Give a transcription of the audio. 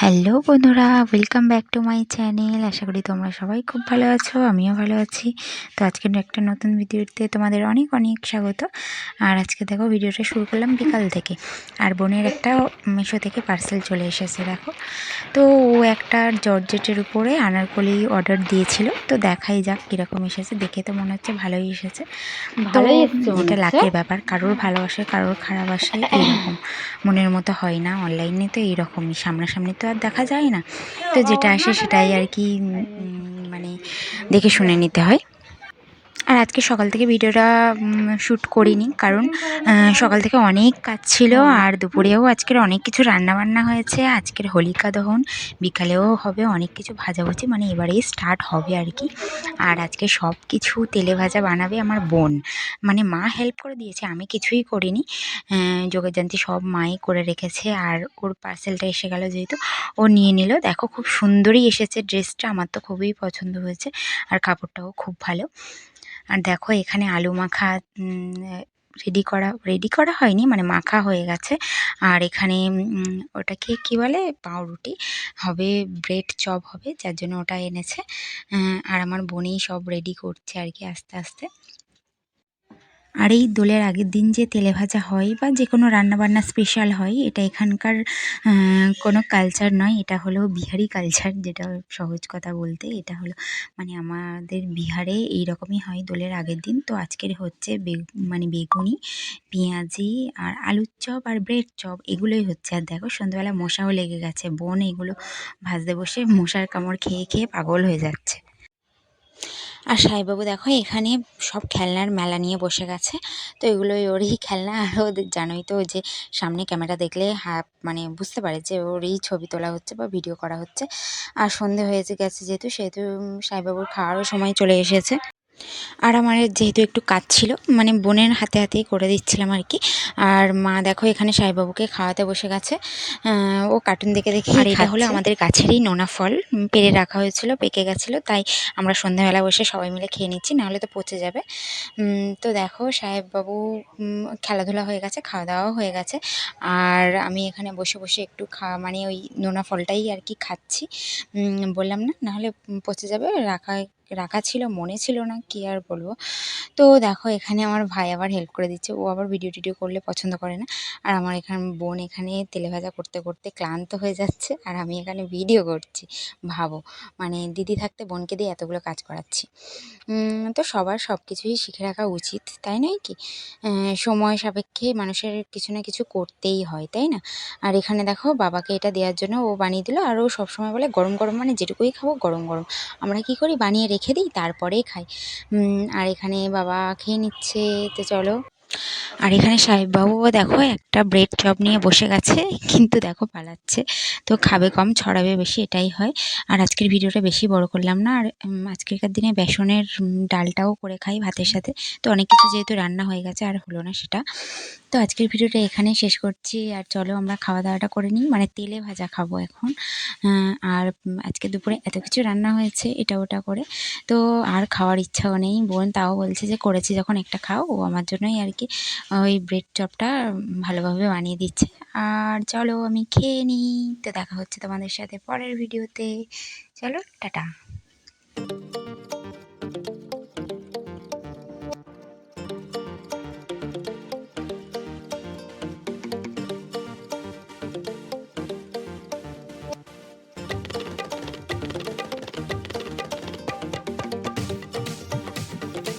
Hello বন্ধুরা welcome back to my channel আশা করি তোমরা সবাই খুব ভালো আছো আমিও ভালো আছি। তো আজকের একটা নতুন ভিডিওতে তোমাদের অনেক অনেক স্বাগত। আর আজকে দেখো ভিডিওটা শুরু করলাম বিকাল থেকে। আর বোনের একটা মিশো থেকে পার্সেল চলে এসেছে দেখো। তো ও একটা জর্জেটের উপরে আনারকলি অর্ডার দিয়েছিল। তো দেখাই যাক কীরকম এসেছে। দেখে তো মনে হচ্ছে ভালোই এসেছে। তো ভালোই এটা। লাকের ব্যাপার কারোর ভালোবাসে কারোর খারাপ আসে এরকম মনের মতো হয় না অনলাইনে তো এইরকমই সামনাসামনি তো আর দেখা যায় না। তো যেটা আসে সেটাই আর কি মানে দেখে শুনে নিতে হয়। আর আজকে সকাল থেকে ভিডিওটা শ্যুট করিনি। কারণ সকাল থেকে অনেক কাজ ছিল আর দুপুরেও আজকের অনেক কিছু রান্না বান্না হয়েছে। আজকের হোলিকা দহন বিকালেও হবে অনেক কিছু ভাজাভুজি মানে এবারেই স্টার্ট হবে আর কি। আর আজকে সব কিছু তেলে ভাজা বানাবে আমার বোন। মানে মা হেল্প করে দিয়েছে আমি কিছুই করিনি। আহ, যোগযান্তি সব মাই করে রেখেছে আর ওর পার্সেলটা এসে গেল যেহেতু ও নিয়ে নিল। দেখো খুব সুন্দরই এসেছে ড্রেসটা আমার তো খুবই পছন্দ হয়েছে আর কাপড়টাও খুব ভালো। আর দেখো এখানে আলু মাখা রেডি করা রেডি করা হয়নি মানে মাখা হয়ে গেছে। আর এখানে ওটাকে কি বলে? পাউরুটি। হবে ব্রেড চপ হবে, যার জন্য ওটা এনেছে। আর আমার বোনেই সব রেডি করছে আর কি আস্তে আস্তে। আর এই দোলের আগের দিন যে তেলে ভাজা হয় বা যে কোনো রান্নাবান্না স্পেশাল হয়, এটা এখানকার কোনো কালচার নয়। এটা হলো বিহারি কালচার যেটা সহজ কথা বলতে। এটা হলো মানে আমাদের বিহারে এই রকমই হয় দোলের আগের দিন। তো আজকের হচ্ছে মানে বেগুনি, পেঁয়াজি আর আলুর চপ আর ব্রেড চপ, এগুলোই হচ্ছে। আর দেখো, সন্ধ্যাবেলা মশাও লেগে গেছে। বোন এগুলো ভাজতে বসে মশার কামড় খেয়ে খেয়ে পাগল হয়ে যাচ্ছে। আর সাইবাবু দেখো, এখানে সব খেলনার মেলা নিয়ে বসে গেছে। তো এগুলোই ওরই খেলনা। আর ওদের জানোই তো যে সামনে ক্যামেরা দেখলে হ্যাঁ মানে বুঝতে পারে যে ওরই ছবি তোলা হচ্ছে বা ভিডিও করা হচ্ছে। আর সন্ধে হয়েছে গেছে যেহেতু, সেহেতু সাইবাবুর খাওয়ারও সময় চলে এসেছে। আর আমার যেহেতু একটু কাজ ছিল মানে বোনের হাতে হাতেই করে দিচ্ছিলাম আর কি। আর মা দেখো এখানে সাইবাবুকে খাওয়াতে বসে গেছে। ও কার্টুন দেখে দেখে আর এটা হলো আমাদের গাছেরই নোনা ফল। পেড়ে রাখা হয়েছিল পেকে গেছিল তাই আমরা সন্ধ্যাবেলা বসে সবাই মিলে খেয়ে নিচ্ছি নাহলে তো পচে যাবে। তো দেখো সাহেববাবু খেলাধুলা হয়ে গেছে খাওয়া দাওয়াও হয়ে গেছে। আর আমি এখানে বসে বসে একটু খা মানে ওই নোনা ফলটাই আর কি খাচ্ছি। বললাম না নাহলে পচে যাবে রাখা রাখা ছিল, মনে ছিল না কি আর বলব। তো দেখো, এখানে আমার ভাই আবার হেল্প করে দিচ্ছে। ও আবার ভিডিও টিডিও করলে পছন্দ করে না। আর আমার এখানে বোন এখানে তেলে ভাজা করতে করতে ক্লান্ত হয়ে যাচ্ছে। আর আমি এখানে ভিডিও করছি, ভাবো। মানে দিদি থাকতে বোনকে দিয়ে এতগুলো কাজ করাচ্ছি। তো সবার সব কিছুই শিখে রাখা উচিত, তাই নয় কি? সময় সাপেক্ষে মানুষের কিছু না কিছু করতেই হয়, তাই না? আর এখানে দেখো, বাবাকে এটা দেওয়ার জন্য ও বানিয়ে দিল। আর ও সবসময় বলে, গরম গরম মানে যেটুকুই খাব, গরম গরম। আমরা কি করি? বানিয়ে রেখে দিই তারপরেই খাই। আর এখানে বাবা খেয়ে নিচ্ছে, তো চলো। আর এখানে সাহেববাবুও দেখো, একটা ব্রেড চপ নিয়ে বসে গেছে, কিন্তু দেখো পালাচ্ছে। তো খাবে কম, ছড়াবে বেশি, এটাই হয়। আর আজকের ভিডিওটা বেশি বড় করলাম না, আর আজকেরকার দিনে বেসনের ডালটাও করে খাই ভাতের সাথে। তো অনেক কিছু যেহেতু রান্না হয়ে গেছে, আর হলো না সেটা। তো আজকের ভিডিওটা এখানেই শেষ করছি। আর চলো আমরা খাওয়া দাওয়াটা করে নিই। মানে তেলে ভাজা খাব এখন। আর আজকে দুপুরে এত কিছু রান্না হয়েছে, এটা ওটা করে। তো আর খাওয়ার ইচ্ছাও নেই। বোন তাও বলছে যে করেছি যখন একটা খাও। ও আমার জন্যই আর কি ওই ব্রেড চপটা ভালোভাবে বানিয়ে দিচ্ছে। আর চলো আমি খেয়ে নিই। তো দেখা হচ্ছে তোমাদের সাথে পরের ভিডিওতে। চলো, টাটা।